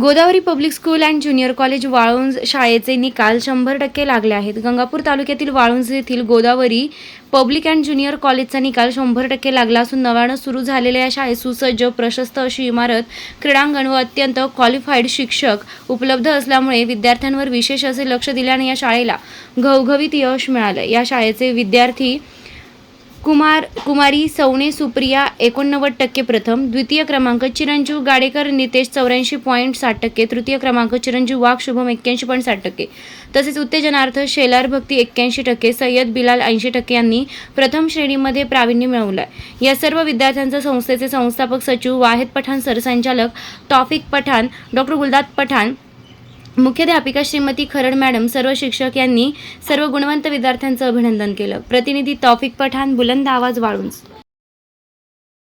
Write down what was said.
Godavari public school and junior college Waluj शाळेचे निकाल शंभर टक्के लागले आहेत. गंगापूर तालुक्यातील वाळुंज येथील गोदावरी पब्लिक अँड ज्युनियर कॉलेजचा निकाल शंभर टक्के लागला असून नव्यानं सुरू झालेल्या या शाळेत सुसज्ज प्रशस्त अशी इमारत क्रीडांगण व अत्यंत क्वालिफाईड शिक्षक उपलब्ध असल्यामुळे विद्यार्थ्यांवर विशेष असे लक्ष दिल्याने या शाळेला घवघवीत यश मिळालं. या शाळेचे विद्यार्थी कुमार कुमारी सवणे सुप्रिया एकोणनव्वद टक्के प्रथम द्वितीय क्रमांक चिरंजीव गाडेकर नितेश चौऱ्याऐंशी पॉईंट साठ टक्के तृतीय क्रमांक चिरंजीव वाघ शुभम एक्क्याऐंशी पॉईंट साठ टक्के. तसेच उत्तेजनार्थ शेलार भक्ती एक्क्याऐंशी टक्के सय्यद बिलाल ऐंशी टक्के यांनी प्रथम श्रेणीमध्ये प्रावीण्य मिळवलं आहे या सर्व विद्यार्थ्यांचा संस्थेचे संस्थापक सचिव वाहेद पठाण सरसंचालक टॉफिक पठाण डॉक्टर गुलदात पठाण मुख्याध्यापिका श्रीमती खरड मॅडम सर्व शिक्षक यांनी सर्व गुणवंत विद्यार्थ्यांचं अभिनंदन केलं. प्रतिनिधी तौफिक पठाण बुलंद आवाज वाळून